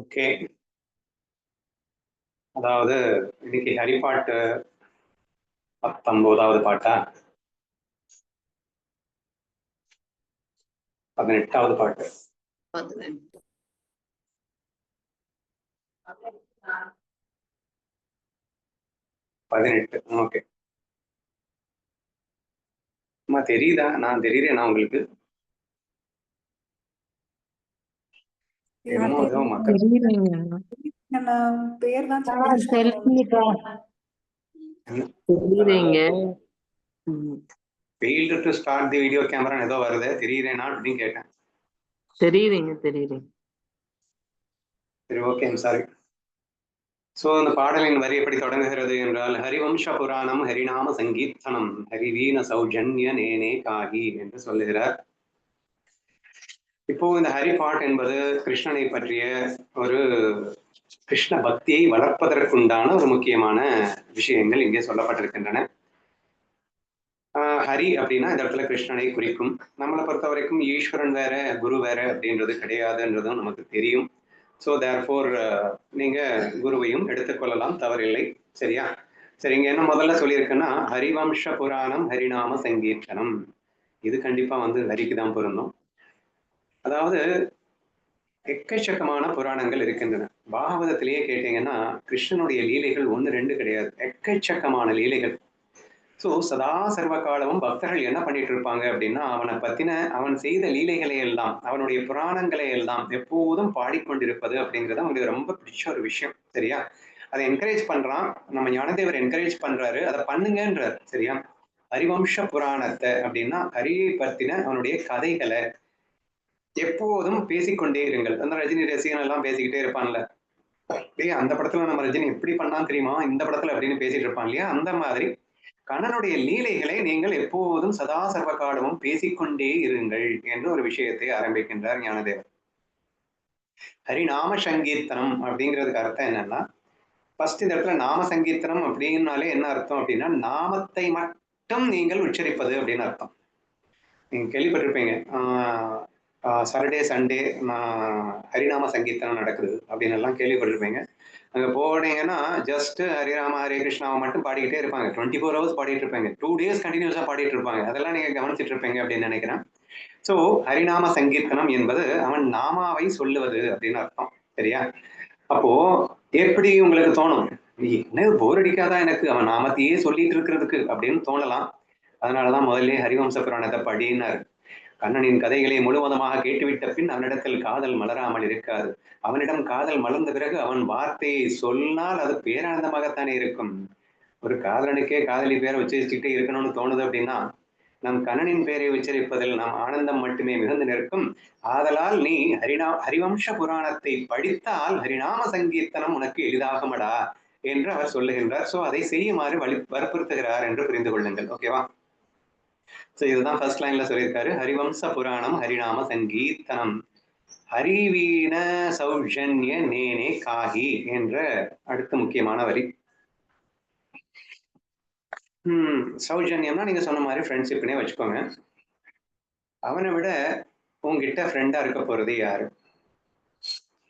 Okay. அதாவது இன்னைக்கு ஹரிப்பாட்டு பத்தொன்பதாவது பாட்டா? பதினெட்டாவது பாட்டு. பதினெட்டு ஓகே. அம்மா தெரியுதா? நான் தெரியுறேனா உங்களுக்கு நம்ம பேர் தான் தெரியுதுங்க failed to start the video camera ஏதோ வருது. தெரியுறேனா அப்படின்னு கேட்டேன். சரி ஓகே சாரி ஸோ அந்த பாடலின் வரி எப்படி தொடங்குகிறது என்றால் ஹரிவம்ச புராணம் ஹரிநாம சங்கீர்த்தனம் ஹரிவீன சௌஜன்ய நேனே காகி என்று சொல்லுகிறார். இப்போ இந்த ஹரிபாட் என்பது கிருஷ்ணனை பற்றிய ஒரு கிருஷ்ண பக்தியை வளர்ப்பதற்குண்டான ஒரு முக்கியமான விஷயங்கள் இங்கே சொல்லப்பட்டிருக்கின்றன. ஆஹ் ஹரி அப்படின்னா இந்த இடத்துல கிருஷ்ணனை குறிக்கும். நம்மளை பொறுத்த வரைக்கும் ஈஸ்வரன் வேற குரு வேற அப்படின்றது கிடையாதுன்றதும் நமக்கு தெரியும். ஸோ தேர்ஃபோர் நீங்க குருவையும் எடுத்துக்கொள்ளலாம் தவறில்லை. சரியா? சரி இங்க என்ன முதல்ல சொல்லியிருக்குன்னா ஹரிவம்ச புராணம் ஹரிநாம சங்கீர்த்தனம். இது கண்டிப்பா வந்து ஹரிக்கு தான் பொருந்தும். அதாவது எக்கச்சக்கமான புராணங்கள் இருக்கின்றன. பாகவதத்திலேயே கேட்டீங்கன்னா கிருஷ்ணனுடைய லீலைகள் ஒன்று ரெண்டு கிடையாது. எக்கச்சக்கமான லீலைகள். ஸோ சதா சர்வ காலமும் பக்தர்கள் என்ன பண்ணிட்டு இருப்பாங்க அப்படின்னா அவனை பத்தின அவன் செய்த லீலைகளை எல்லாம் அவனுடைய புராணங்களை எல்லாம் எப்போதும் பாடிக்கொண்டிருப்பது அப்படிங்கிறது அவங்களுக்கு ரொம்ப பிடிச்ச ஒரு விஷயம். சரியா? அதை என்கரேஜ் பண்றான். நம்ம ஞானதேவர் என்கரேஜ் பண்றாரு. அதை பண்ணுங்கன்றார். சரியா? ஹரிவம்ச புராணத்தை அப்படின்னா ஹரியை பத்தின அவனுடைய கதைகளை எப்போதும் பேசிக்கொண்டே இருங்கள். அந்த ரஜினி ரசிகன் எல்லாம் பேசிக்கிட்டே இருப்பான்ல. ஏய் அந்த படத்துல நம்ம ரஜினி எப்படி பண்ணா தெரியுமா? இந்த படத்துல அப்படின்னு பேசிட்டு இருப்பான் இல்லையா? அந்த மாதிரி கண்ணனுடைய லீலைகளை நீங்கள் எப்போதும் சதா சர்வ காலமும் பேசிக்கொண்டே இருங்கள் என்று ஒரு விஷயத்தை ஆரம்பிக்கின்றார் ஞானதேவர் ஹரிநாம சங்கீர்த்தனம் அப்படிங்கிறதுக்கு அர்த்தம் என்னன்னா ஃபர்ஸ்ட் இந்த இடத்துல நாம சங்கீர்த்தனம் அப்படின்னாலே என்ன அர்த்தம் அப்படின்னா நாமத்தை மட்டும் நீங்கள் உச்சரிப்பது அப்படின்னு அர்த்தம். நீங்க கேள்விப்பட்டிருப்பீங்க. சாட்டர்டே சண்டே ஹரிநாம சங்கீர்த்தனம் நடக்குது அப்படின்னு எல்லாம் கேள்விப்பட்டிருப்பீங்க. அங்க போனீங்கன்னா ஜஸ்ட் ஹரிராம ஹரே கிருஷ்ணாவை மட்டும் பாடிக்கிட்டே இருப்பாங்க. டுவெண்ட்டி ஃபோர் ஹவர்ஸ் பாடிட்டு இருப்பாங்க. டூ டேஸ் கண்டினியூஸா பாடிட்டு இருப்பாங்க. அதெல்லாம் நீங்க கவனிச்சிட்டு இருப்பீங்க அப்படின்னு நினைக்கிறேன். ஸோ ஹரிநாம சங்கீர்த்தனம் என்பது அவன் நாமாவை சொல்லுவது அப்படின்னு அர்த்தம். சரியா? அப்போ எப்படி உங்களுக்கு தோணும்? என்ன போர் அடிக்காதா எனக்கு? அவன் நாமத்தையே சொல்லிட்டு இருக்கிறதுக்கு அப்படின்னு தோணலாம். அதனாலதான் முதல்ல ஹரிவம்ச புராணத்தை படின்னாரு கண்ணனின் கதைகளை முழுவதுமாக கேட்டுவிட்ட பின் அவனிடத்தில் காதல் மலராமல் இருக்காது. அவனிடம் காதல் மலர்ந்த பிறகு அவன் வார்த்தையை சொன்னால் அது பேரானந்தமாகத்தானே இருக்கும். ஒரு காதலனுக்கே காதலி பேரை உச்சரிச்சுக்கிட்டே இருக்கணும்னு தோணுது அப்படின்னா நம் கண்ணனின் பெயரை உச்சரிப்பதில் நாம் ஆனந்தம் மட்டுமே மிகுந்து நிற்கும். ஆதலால் நீ ஹரிநா ஹரிவம்ச புராணத்தை படித்தால் ஹரிநாம சங்கீர்த்தனம் உனக்கு எளிதாகுமடா என்று அவர் சொல்லுகின்றார். சோ அதை செய்யுமாறு வலி வற்புறுத்துகிறார் என்று புரிந்து கொள்ளுங்கள். ஓகேவா ஸோ இதுதான் ஃபர்ஸ்ட் லைன்ல சொல்லியிருக்காரு. ஹரிவம்ச புராணம் ஹரிநாம சங்கீர்த்தனம். ஹரிவீண சௌஜன்ய நேனே காகி என்ற அடுத்த முக்கியமான வரி. ஹம் சௌஜன்யம்னா நீங்க சொன்ன மாதிரி ஃப்ரெண்ட்ஷிப்னே வச்சுக்கோங்க. அவனை விட உங்ககிட்ட ஃப்ரெண்டா இருக்க போறது யாரு?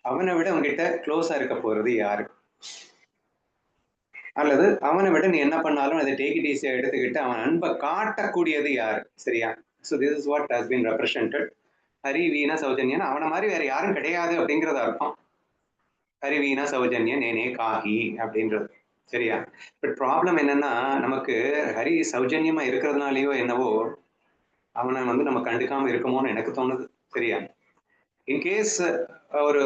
அவனை விட உங்ககிட்ட க்ளோஸா இருக்க போறது யாரு? அல்லது அவனை விட நீ என்ன பண்ணாலும் அதை டேக் இட் ஈஸியா எடுத்துக்கிட்டு அவன் அன்பை காட்டக்கூடியது யார்? சரியா? So this is what has been represented Hari Veena Saujanyan. அவனை மாதிரி வேற யாரும் கிடையாது அப்படிங்கிறத அர்த்தம். ஹரி வீணா சௌஜன்யன் ஏனே காகி அப்படின்றது. சரியா? பட் ப்ராப்ளம் என்னன்னா நமக்கு ஹரி சௌஜன்யமா இருக்கிறதுனாலயோ என்னவோ அவனை வந்து நம்ம கண்டுக்காம இருக்கமோன்னு எனக்கு தோணுது. சரியா? இன்கேஸ் ஒரு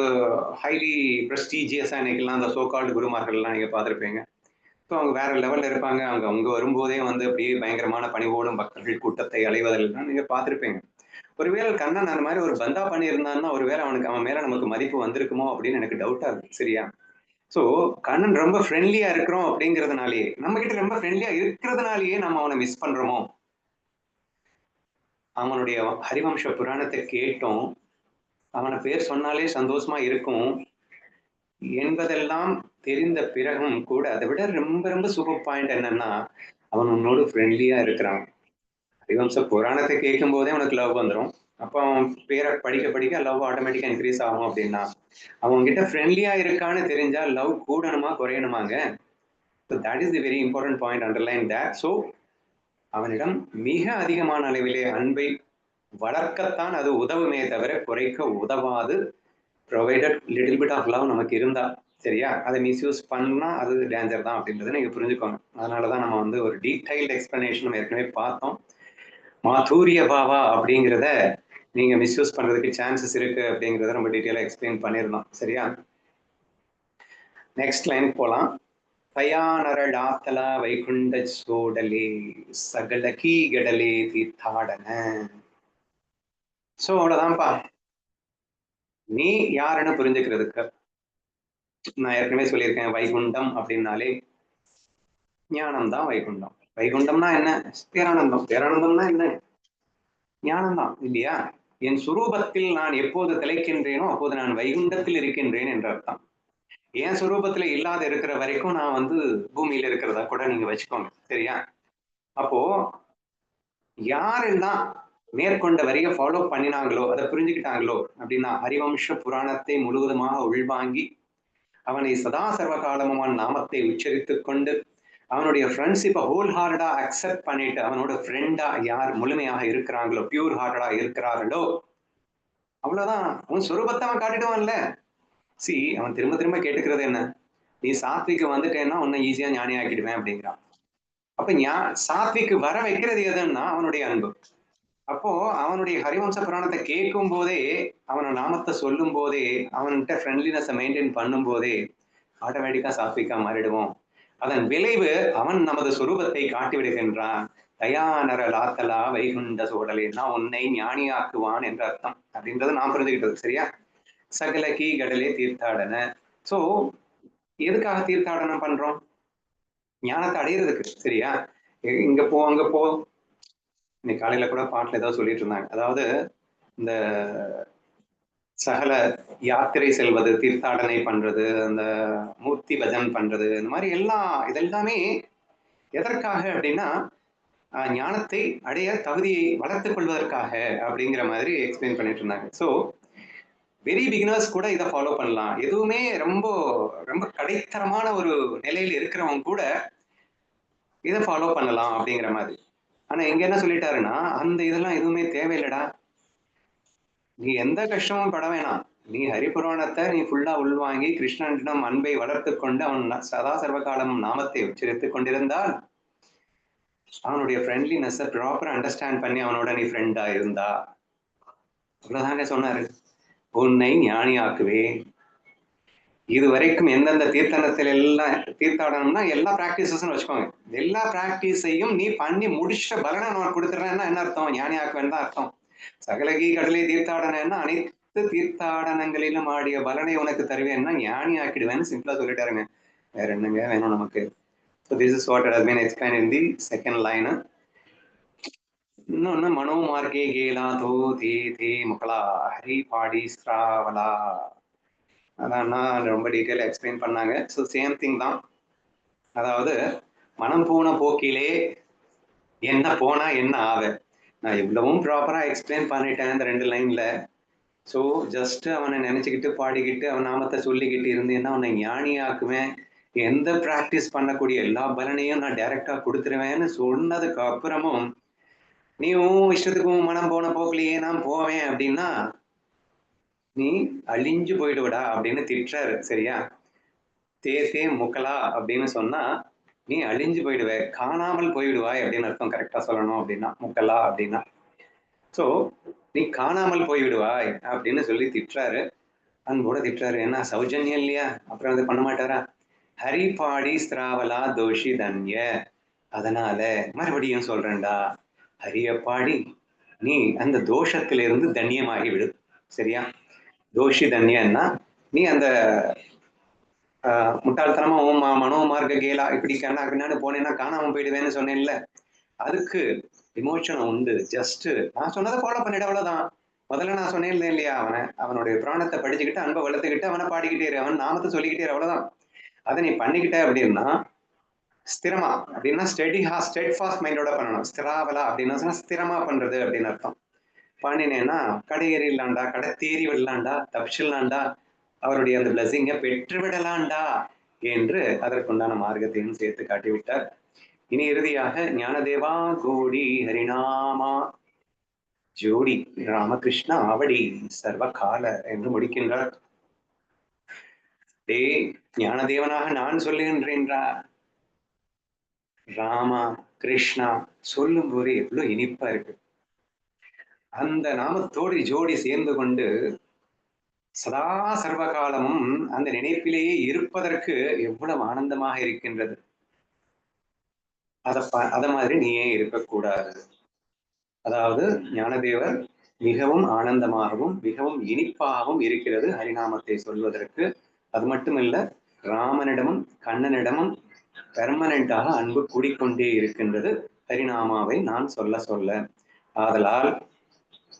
ஹைலி ப்ரெஸ்டீஜியஸாக இன்னைக்கெல்லாம் அந்த சோகால்டு குருமார்கள்லாம் நீங்க பார்த்துருப்பீங்க. இப்போ அவங்க வேற லெவல்ல இருப்பாங்க. அவங்க அவங்க வரும்போதே வந்து அப்படியே பயங்கரமான பணிவோடும் பக்தர்கள் கூட்டத்தை அலைவதெல்லாம் நீங்க பார்த்துருப்பீங்க. ஒருவேளை கண்ணன் அந்த மாதிரி ஒரு பந்தா பண்ணியிருந்தான்னா ஒருவேளை அவனுக்கு அவன் மேல நமக்கு மதிப்பு வந்திருக்குமோ அப்படின்னு எனக்கு டவுட்டா இருக்கு. சரியா? ஸோ கண்ணன் ரொம்ப ஃப்ரெண்ட்லியா இருக்கிறோம் அப்படிங்கிறதுனாலயே நம்ம கிட்ட ரொம்ப ஃப்ரெண்ட்லியா இருக்கிறதுனாலயே நம்ம அவனை மிஸ் பண்றோமோ? அவனுடைய ஹரிவம்ச புராணத்தை கேட்டோம். அவனை பேர் சொன்னாலே சந்தோஷமா இருக்கும். என்பதெல்லாம் தெரிந்த பிறகும் கூட அதை விட ரொம்ப ரொம்ப சூப்பர் பாயிண்ட் என்னன்னா அவன் உன்னோடு ஃப்ரெண்ட்லியா இருக்கிறான். ஹரிவம்ச புராணத்தை கேட்கும் போதே உனக்கு லவ் வந்துடும் அப்போ அவன் பேரை படிக்க படிக்க லவ் ஆட்டோமேட்டிக்கா இன்க்ரீஸ் ஆகும் அப்படின்னா அவங்க கிட்ட ஃப்ரெண்ட்லியா இருக்கான்னு தெரிஞ்சா லவ் கூடணுமா குறையணுமாங்க? So that is the very important point underline that so அவனிடம் மிக அதிகமான அளவிலே அன்பை வளர்க்கத்தான் அது உதவுமே தவிர குறைக்க உதவாது. Provided little bit of love நமக்கு இருந்தா சரியா? அதை மிஸ்யூஸ் பண்ணா அது டேஞ்சர் தான் அப்படின்றத நீங்க புரிஞ்சுக்கோங்க. அதனால தான் நம்ம வந்து ஒரு டீடைல்டு எக்ஸ்பிளனேஷன் நம்ம ஏற்கனவே பார்த்தோம். மாதூரிய பாவா அப்படிங்கிறத நீங்க மிஸ்யூஸ் பண்றதுக்கு சான்சஸ் இருக்கு அப்படிங்கிறத நம்ம டீட்டெயிலாக எக்ஸ்பிளைன் பண்ணியிருந்தோம் சரியா? நெக்ஸ்ட் லைன் போலாம். தயானரளாத்தல வைகுண்ட சோடலே சகல கீகடலே தீர்த்தாடன. சோ அவ்வளவுதான்ப்பா. நீ யாருன்னு புரிஞ்சுக்கிறதுக்கு? நான் ஏற்கனவே சொல்லியிருக்கேன் வைகுண்டம் அப்படின்னாலே ஞானம் தான் வைகுண்டம். வைகுண்டம்னா என்ன? பேரானந்தம். பேரானந்தம்னா என்ன? ஞானம் தான் இல்லையா? என் சுரூபத்தில் நான் எப்போது திளைக்கின்றேனோ அப்போது நான் வைகுண்டத்தில் இருக்கின்றேன் என்ற அர்த்தம். என் சுரூபத்துல இல்லாத இருக்கிற வரைக்கும் நான் வந்து பூமியில இருக்கிறதா கூட நீங்க வச்சுக்கோங்க சரியா? அப்போ யாரெல்லாம் மேற்கொண்ட வரிய ஃபாலோ பண்ணினாங்களோ அதை புரிஞ்சுக்கிட்டாங்களோ அப்படின்னா ஹரிவம்ச புராணத்தை முழுவதுமாக உள்வாங்கி அவனை சதா சர்வகாலமும் நாமத்தை உச்சரித்துக் கொண்டு அவனுடைய ஃப்ரெண்ட்ஷிப்பை ஹோல் ஹார்டா அக்செப்ட் பண்ணிட்டு அவனோட ஃப்ரெண்டா யார் முழுமையாக இருக்கிறாங்களோ பியூர் ஹார்டா இருக்கிறார்களோ அவ்வளவுதான். உன் சொரூபத்தை அவன் காட்டிடுவான்ல. சி அவன் திரும்ப திரும்ப கேட்டுக்கிறது என்ன? நீ சாத்விக்கு வந்துட்டேன்னா உன்னை ஈஸியா ஞானி ஆக்கிடுவேன் அப்படிங்கிறான். அப்ப ஞா சாத்விக்கு வர வைக்கிறது எதுன்னா அவனுடைய அன்பு. அப்போ அவனுடைய ஹரிவம்ச புராணத்தை கேட்கும் போதே அவன நாமத்தை சொல்லும் போதே அவன்கிட்ட ஃப்ரெண்ட்லினஸை மெயின்டைன் பண்ணும் போதே ஆட்டோமேட்டிக்கா சாத்விக்கா மாறிடுவோம். அதன் விளைவு அவன் நமது சுரூபத்தை காட்டி விடுகின்றான் தயானர லாத்தலா வைகுண்ட சோழலே நான் உன்னை ஞானியாக்குவான் என்ற அர்த்தம் அப்படின்றது நான் புரிஞ்சுக்கிட்டது சரியா? சகல கீ கடலே தீர்த்தாடன. சோ எதுக்காக தீர்த்தாடனம் பண்றோம்? ஞானத்தை அடையிறதுக்கு சரியா? இங்க போ அங்க போ. இன்னைக்கு காலையில கூட பாட்டுல ஏதோ சொல்லிட்டு இருந்தாங்க. அதாவது இந்த சகல யாத்திரை செல்வது தீர்த்தாடனை பண்றது அந்த மூர்த்தி பஜன் பண்றது இந்த மாதிரி எல்லாம் இதெல்லாமே எதற்காக அப்படின்னா ஆஹ், ஞானத்தை அடைய தகுதியை வளர்த்துக் கொள்வதற்காக அப்படிங்கிற மாதிரி எக்ஸ்பிளைன் பண்ணிட்டு இருந்தாங்க. ஸோ வெரி பிகினர்ஸ் கூட இதை ஃபாலோ பண்ணலாம். எதுவுமே ரொம்ப ரொம்ப கடைத்தரமான ஒரு நிலையில இருக்கிறவங்க கூட இதை ஃபாலோ பண்ணலாம் அப்படிங்கிற மாதிரி. ஆனா இங்க என்ன சொல்லிட்டாருன்னா அந்த இதெல்லாம் எதுவுமே தேவையில்லடா. நீ எந்த கஷ்டமும் பட வேணாம். நீ ஹரிபுராணத்தை நீ ஃபுல்லா உள்வாங்கி கிருஷ்ணனிடம் அன்பை வளர்த்து கொண்டு அவன் சதா சர்வகாலம் நாமத்தை உச்சரித்துக் கொண்டிருந்தால் அவனுடைய ஃப்ரெண்ட்லினஸை ப்ராப்பர் அண்டர்ஸ்டாண்ட் பண்ணி அவனோட நீ ஃப்ரெண்டா இருந்தா அவ்வளவுதாங்க சொன்னாரு. உன்னை ஞானியாக்குவே இது வரைக்கும் எந்தெந்த தீர்த்தனத்தில் எல்லாம் தீர்த்தாடனம்னா எல்லா பிராக்டிசஸும் வச்சுக்கோங்க. எல்லா பிராக்டிஸையும் நீ பண்ணி முடிச்ச பலனை நான் கொடுத்துட்றேன்னா என்ன அர்த்தம்? ஞானி ஆக்குவேன் தான் அர்த்தம் சகலகி கடலை தீர்த்தாடனன்னா அனைத்து தீர்த்தாடனங்களிலும் ஆடிய பலனை உனக்கு தருவேன்னா ஞானி ஆக்கிடுவேன்னு சிம்பிளா சொல்லிட்டாருங்க. வேற என்னங்க வேணும் நமக்கு? So this is what has been explain in the second line இன்னொன்னு மனோ மார்க்கே கேலா தோ தே தே முகலா ஹரி பாடி ஸ்ராவலா. அதான் ரொம்ப டீட்டெயில் எக்ஸ்பிளைன் பண்ணாங்க. ஸோ சேம் திங் தான். அதாவது மனம் போன போக்கிலே என்ன போனா என்ன ஆவ நான் இவ்வளவும் ப்ராப்பராக எக்ஸ்பிளைன் பண்ணிட்டேன் இந்த ரெண்டு லைனில் ஸோ ஜஸ்ட் அவனை நினச்சிக்கிட்டு பாடிக்கிட்டு அவன் நாமத்தை சொல்லிக்கிட்டு இருந்தேன்னா அவனை ஞானியாக்குவேன். எந்த ப்ராக்டிஸ் பண்ணக்கூடிய எல்லா பலனையும் நான் டைரக்டா கொடுத்துருவேன்னு சொன்னதுக்கு அப்புறமும் நீ உன் இஷ்டத்துக்கும் மனம் போன போக்கிலேயே நான் போவேன் அப்படின்னா நீ அழிஞ்சு போயிடுவடா அப்படின்னு திட்டுறாரு சரியா? தே தே முக்கலா அப்படின்னு சொன்னா நீ அழிஞ்சு போயிடுவ காணாமல் போயிடுவாய் அப்படின்னு அர்த்தம் கரெக்டா சொல்லணும் அப்படின்னா முக்கலா அப்படின்னா. சோ நீ காணாமல் போய்விடுவாய் அப்படின்னு சொல்லி திட்டுறாரு. அன்போட திட்டுறாரு என்ன சௌஜன்யம் இல்லையா? அப்புறம் வந்து பண்ண மாட்டாரா? ஹரி பாடி ஸ்திராவலா தோஷி தன்ய. அதனால மறுபடியும் சொல்றேன்டா. ஹரிய பாடி நீ அந்த தோஷத்திலிருந்து தன்யமாகி விடு சரியா? ஜோஷி தன்யன்னா நீ அந்த ஆஹ், முட்டாள்தனமா ஓம் மனோமார்க்க கேலா இப்படி கண்ணா பின்னான்னு போனேன்னா காணாம போயிடுவேன்னு சொன்னேன்ல. அதுக்கு விமோச்சனம் உண்டு. ஜஸ்ட் நான் சொன்னதை ஃபாலோ பண்ணிட அவ்வளவுதான். முதல்ல நான் சொன்னேன் இல்லையா அவனை அவனுடைய புராணத்தை படிச்சுக்கிட்டு அன்பை வளர்த்துக்கிட்டு அவனை பாடிக்கிட்டே இரு அவன் நாமத்தை சொல்லிக்கிட்டே அவ்வளவுதான். அதை நீ பண்ணிக்கிட்ட அப்படின்னா ஸ்திரமா அப்படின்னா ஸ்டெடி ஹா ஸ்டெட் ஃபாஸ்ட் மைண்டோட பண்ணணும். ஸ்திராவலா அப்படின்னா சொன்னா ஸ்திரமா பண்றது அப்படின்னு அர்த்தம். பாண்டினேன்னா கடையேறிடலாண்டா கடை தேறி விடலாண்டா தப்பிச்சிடலாண்டா அவருடைய அந்த பிளஸிங்கை பெற்று விடலாண்டா என்று அதற்குண்டான மார்க்கத்தையும் சேர்த்து காட்டிவிட்டார். இனி இறுதியாக ஞானதேவா கோடி ஹரிநாமா ஜோடி ராமகிருஷ்ணா ஆவடி சர்வ கால என்று முடிக்கின்றார். டே ஞானதேவனாக நான் சொல்லுகின்றேன்றா ராமா கிருஷ்ணா சொல்லும் போது எவ்வளவு இனிப்பா இருக்கு. அந்த நாமத்தோடு ஜோடி சேர்ந்து கொண்டு சதா சர்வகாலமும் அந்த நினைப்பிலேயே இருப்பதற்கு எவ்வளவு ஆனந்தமாக இருக்கின்றது. அத ப- அத மாதிரி நீயே இருக்கக்கூடாது. அதாவது ஞானதேவர் மிகவும் ஆனந்தமாகவும் மிகவும் இனிப்பாகவும் இருக்கிறது ஹரிநாமத்தை சொல்வதற்கு. அது மட்டுமல்ல ராமனிடமும் கண்ணனிடமும் பெர்மனண்டாக அன்பு கூடிக்கொண்டே இருக்கின்றது ஹரிநாமாவை நான் சொல்ல சொல்ல. ஆதலால்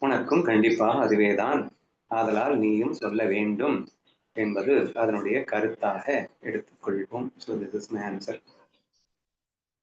உனக்கும் கண்டிப்பாக அதுவேதான். ஆதலால் நீயும் சொல்ல வேண்டும் என்பது அதனுடைய கருத்தாக எடுத்துக்கொள்வோம். So this is my answer